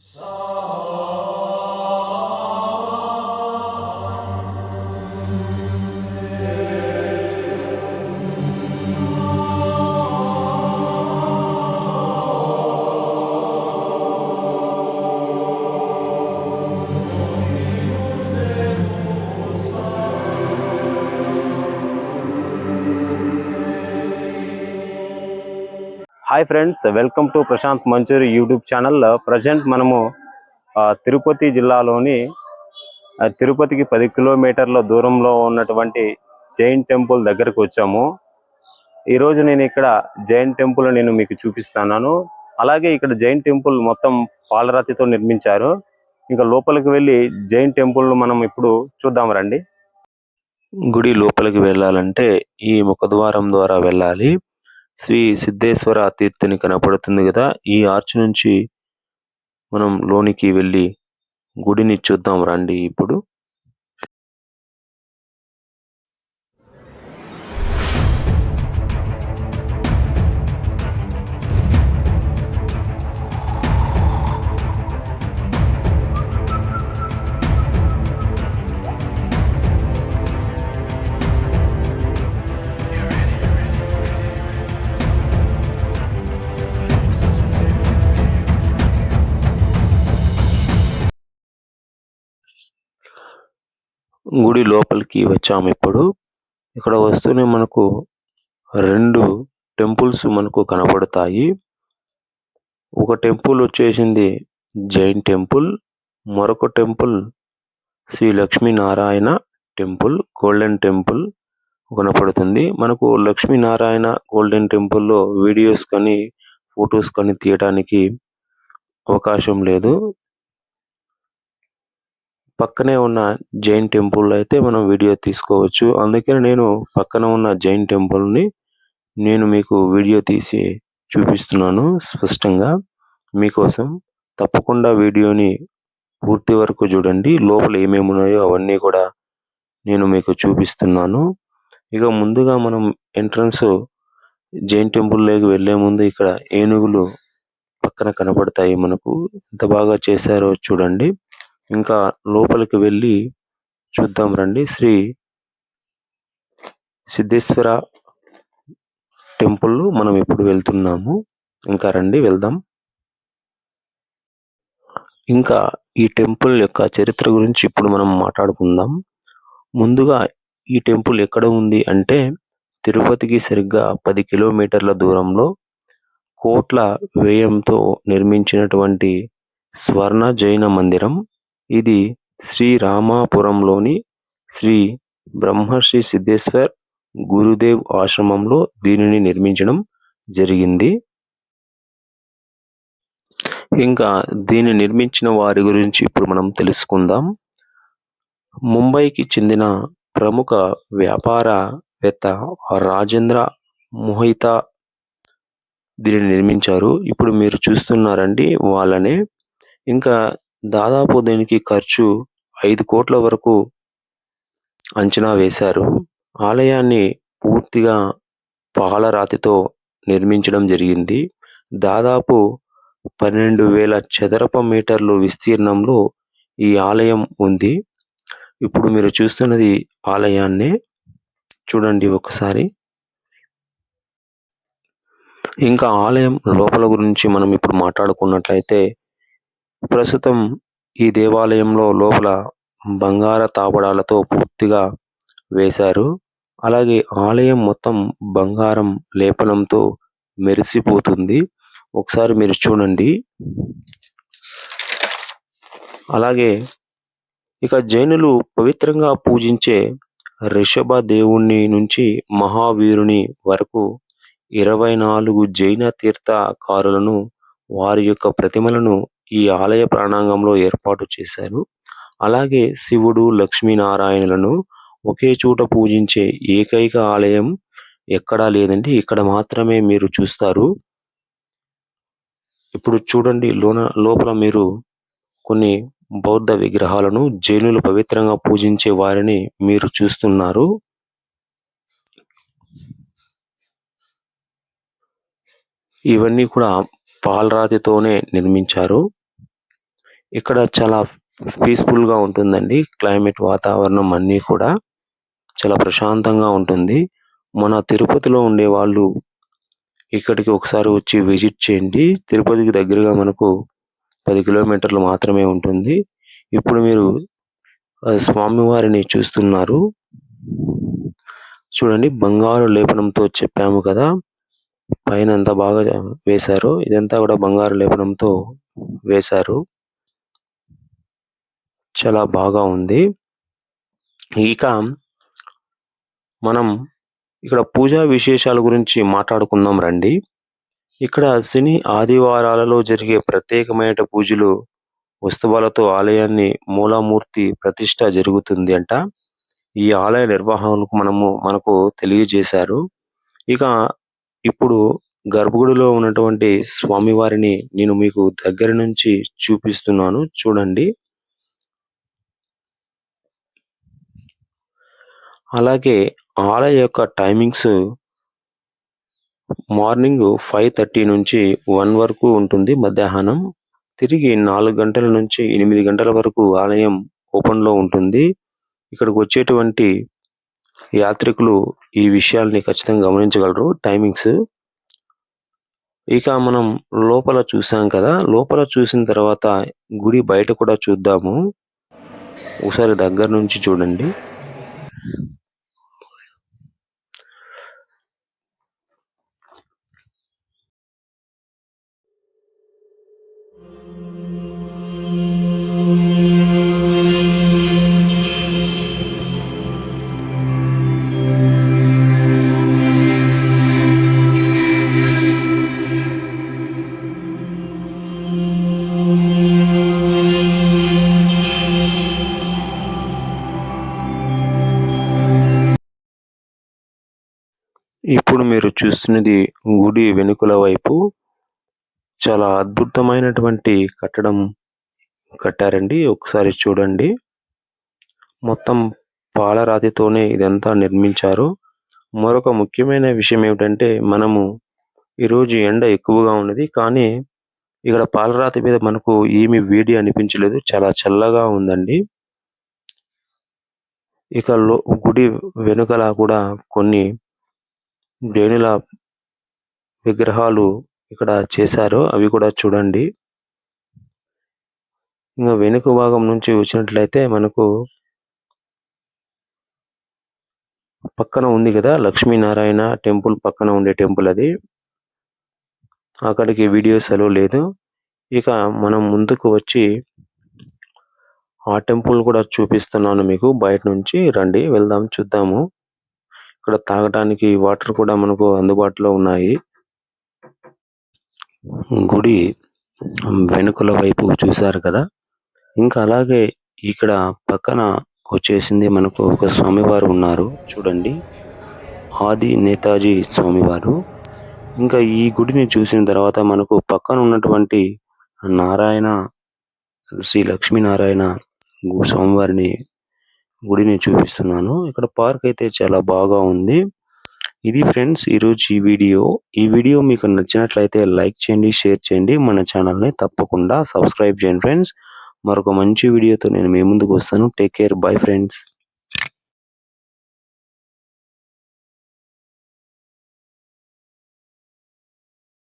So hi friends welcome to Prashant Manchuri YouTube channel present మనము తిరుపతి జిల్లాలోని తిరుపతికి పది కిలోమీటర్ల దూరంలో ఉన్నటువంటి జైన్ టెంపుల్ దగ్గరకు వచ్చాము. ఈరోజు నేను ఇక్కడ జైన్ టెంపుల్ నేను మీకు చూపిస్తున్నాను. అలాగే ఇక్కడ జైన్ టెంపుల్ మొత్తం పాలరాతితో నిర్మించారు. ఇంకా లోపలికి వెళ్ళి జైన్ టెంపుల్ మనం ఇప్పుడు చూద్దాం రండి. గుడి లోపలికి వెళ్ళాలంటే ఈ ముఖద్వారం ద్వారా వెళ్ళాలి. శ్రీ సిద్ధేశ్వర తీర్థని కనపడుతుంది కదా ఈ ఆర్చ్ నుంచి మనం లోనికి వెళ్ళి గుడిని చూద్దాం రండి ఇప్పుడు. గుడి లోపలికి వచ్చాము ఇప్పుడు. ఇక్కడ వస్తూనే మనకు రెండు టెంపుల్స్ మనకు కనబడతాయి. ఒక టెంపుల్ వచ్చేసింది జైన్ టెంపుల్ మరొక temple Shri Lakshminarayana temple golden temple కనపడుతుంది. మనకు లక్ష్మీనారాయణ గోల్డెన్ టెంపుల్లో వీడియోస్ కానీ ఫొటోస్ కానీ తీయడానికి అవకాశం లేదు. పక్కనే ఉన్న జైన్ టెంపుల్ అయితే మనం వీడియో తీసుకోవచ్చు. అందుకని నేను పక్కన ఉన్న జైన్ టెంపుల్ని నేను మీకు వీడియో తీసి చూపిస్తున్నాను స్పష్టంగా. మీకోసం తప్పకుండా వీడియోని పూర్తి వరకు చూడండి. లోపల ఏమేమి ఉన్నాయో అవన్నీ కూడా నేను మీకు చూపిస్తున్నాను. ఇక ముందుగా మనం ఎంట్రన్స్ జైన్ టెంపుల్లోకి వెళ్ళే ముందు ఇక్కడ ఏనుగులు పక్కన కనపడతాయి మనకు. ఎంత బాగా చేశారో చూడండి. ఇంకా లోపలికి వెళ్ళి చూద్దాం రండి. శ్రీ సిద్ధేశ్వర టెంపుల్ మనం ఇప్పుడు వెళ్తున్నాము. ఇంకా రండి వెళ్దాం. ఇంకా ఈ టెంపుల్ యొక్క చరిత్ర గురించి ఇప్పుడు మనం మాట్లాడుకుందాం. ముందుగా ఈ టెంపుల్ ఎక్కడ ఉంది అంటే తిరుపతికి సరిగ్గా పది కిలోమీటర్ల దూరంలో కోట్ల వ్యయంతో నిర్మించినటువంటి స్వర్ణ జైన మందిరం. ఇది శ్రీరామాపురంలోని శ్రీ బ్రహ్మర్షి సిద్ధేశ్వర్ గురుదేవ్ ఆశ్రమంలో దీనిని నిర్మించడం జరిగింది. ఇంకా దీన్ని నిర్మించిన వారి గురించి ఇప్పుడు మనం తెలుసుకుందాం. ముంబైకి చెందిన ప్రముఖ వ్యాపారవేత్త రాజేంద్ర మోహితా దీనిని నిర్మించారు. ఇప్పుడు మీరు చూస్తున్నారండి వాళ్ళనే. ఇంకా దాదాపు దీనికి ఖర్చు ఐదు కోట్ల వరకు అంచనా వేశారు. ఆలయాన్ని పూర్తిగా పాలరాతితో నిర్మించడం జరిగింది. దాదాపు పన్నెండు వేల చదరపు మీటర్లు విస్తీర్ణంలో ఈ ఆలయం ఉంది. ఇప్పుడు మీరు చూస్తున్నది ఆలయాన్ని చూడండి ఒకసారి. ఇంకా ఆలయం లోపల గురించి మనం ఇప్పుడు మాట్లాడుకున్నట్లయితే ప్రస్తుతం ఈ దేవాలయంలో లోపల బంగార తాపడాలతో పూర్తిగా వేశారు. అలాగే ఆలయం మొత్తం బంగారం లేపనంతో మెరిసిపోతుంది. ఒకసారి మీరు చూడండి. అలాగే ఇక జైనులు పవిత్రంగా పూజించే రిషభ దేవుణ్ణి నుంచి మహావీరుని వరకు ఇరవై నాలుగు జైన తీర్థకారులను వారి యొక్క ప్రతిమలను ఈ ఆలయ ప్రాంగణంలో ఏర్పాటు చేశారు. అలాగే శివుడు లక్ష్మీనారాయణులను ఒకే చోట పూజించే ఏకైక ఆలయం ఎక్కడా లేదండి. ఇక్కడ మాత్రమే మీరు చూస్తారు. ఇప్పుడు చూడండి లోన లోపల మీరు కొన్ని బౌద్ధ విగ్రహాలను జైనులు పవిత్రంగా పూజించే వారిని మీరు చూస్తున్నారు. ఇవన్నీ కూడా పాలరాతితోనే నిర్మించారు. ఇక్కడ చాలా పీస్ఫుల్గా ఉంటుందండి. క్లైమేట్ వాతావరణం అన్నీ కూడా చాలా ప్రశాంతంగా ఉంటుంది. మన తిరుపతిలో ఉండే వాళ్ళు ఇక్కడికి ఒకసారి వచ్చి విజిట్ చేయండి. తిరుపతికి దగ్గరగా మనకు పది కిలోమీటర్లు మాత్రమే ఉంటుంది. ఇప్పుడు మీరు స్వామివారిని చూస్తున్నారు. చూడండి బంగారు లేపనంతో చెప్పాము కదా. పైన ఎంత బాగా వేశారు ఇదంతా కూడా బంగారు లేపనంతో వేశారు. చాలా బాగా ఉంది. ఇక మనం ఇక్కడ పూజా విశేషాల గురించి మాట్లాడుకుందాం రండి. ఇక్కడ శని ఆదివారాలలో జరిగే ప్రత్యేకమైన పూజలు ఉత్సవాలతో ఆలయాన్ని మూలామూర్తి ప్రతిష్ట జరుగుతుంది అంట. ఈ ఆలయ నిర్వాహకులకు మనము మనకు తెలియజేశారు. ఇక ఇప్పుడు గర్భగుడిలో ఉన్నటువంటి స్వామివారిని నేను మీకు దగ్గర నుంచి చూపిస్తున్నాను. చూడండి. అలాగే ఆలయ యొక్క టైమింగ్స్ మార్నింగ్ ఫైవ్ థర్టీ నుంచి వన్ వరకు ఉంటుంది. మధ్యాహ్నం తిరిగి నాలుగు గంటల నుంచి ఎనిమిది గంటల వరకు ఆలయం ఓపెన్లో ఉంటుంది. ఇక్కడికి వచ్చేటువంటి యాత్రికులు ఈ విషయాల్ని ఖచ్చితంగా గమనించగలరు. టైమింగ్స్ ఇక మనం లోపల చూసాం కదా. లోపల చూసిన తర్వాత గుడి బయట కూడా చూద్దాము. ఒకసారి దగ్గర నుంచి చూడండి. ఇప్పుడు మీరు చూస్తున్నది గుడి వెనుకల వైపు చాలా అద్భుతమైనటువంటి కట్టడం కట్టారండి. ఒకసారి చూడండి. మొత్తం పాలరాతితోనే ఇదంతా నిర్మించారు. మరొక ముఖ్యమైన విషయం ఏమిటంటే మనము ఈరోజు ఎండ ఎక్కువగా ఉన్నది. కానీ ఇక్కడ పాలరాతి మీద మనకు ఏమి వేడి అనిపించలేదు. చాలా చల్లగా ఉందండి. ఇక లో గుడి వెనుకల కూడా కొన్ని జైనుల విగ్రహాలు ఇక్కడ చేశారు అవి కూడా చూడండి. ఇంకా వెనుక భాగం నుంచి వచ్చినట్లయితే మనకు పక్కన ఉంది కదా లక్ష్మీనారాయణ టెంపుల్ పక్కన ఉండే టెంపుల్ అది. అక్కడికి వీడియోస్ అలో లేదు. ఇక మనం ముందుకు వచ్చి ఆ టెంపుల్ కూడా చూపిస్తున్నాను మీకు. బయట నుంచి రండి వెళ్దాం చూద్దాము. ఇక్కడ తాగడానికి వాటర్ కూడా మనకు అందుబాటులో ఉన్నాయి. గుడి వెనుకల వైపు చూశారు కదా? ఇంకా అలాగే ఇక్కడ పక్కన వచ్చేసింది మనకు ఒక స్వామివారు ఉన్నారు. చూడండి. ఆది నేతాజీ స్వామివారు. ఇంకా ఈ గుడిని చూసిన తర్వాత మనకు పక్కన ఉన్నటువంటి నారాయణ శ్రీ లక్ష్మీనారాయణ స్వామివారిని గుడిని చూపిస్తున్నాను. ఇక్కడ పార్క్ అయితే చాలా బాగా ఉంది. ఇది ఫ్రెండ్స్ ఈరోజు ఈ వీడియో. ఈ వీడియో మీకు నచ్చినట్లయితే లైక్ చేయండి షేర్ చేయండి. మన ఛానల్ని తప్పకుండా సబ్స్క్రైబ్ చేయండి ఫ్రెండ్స్. మరొక మంచి వీడియోతో నేను మీ ముందుకు వస్తాను. Take care. Bye friends.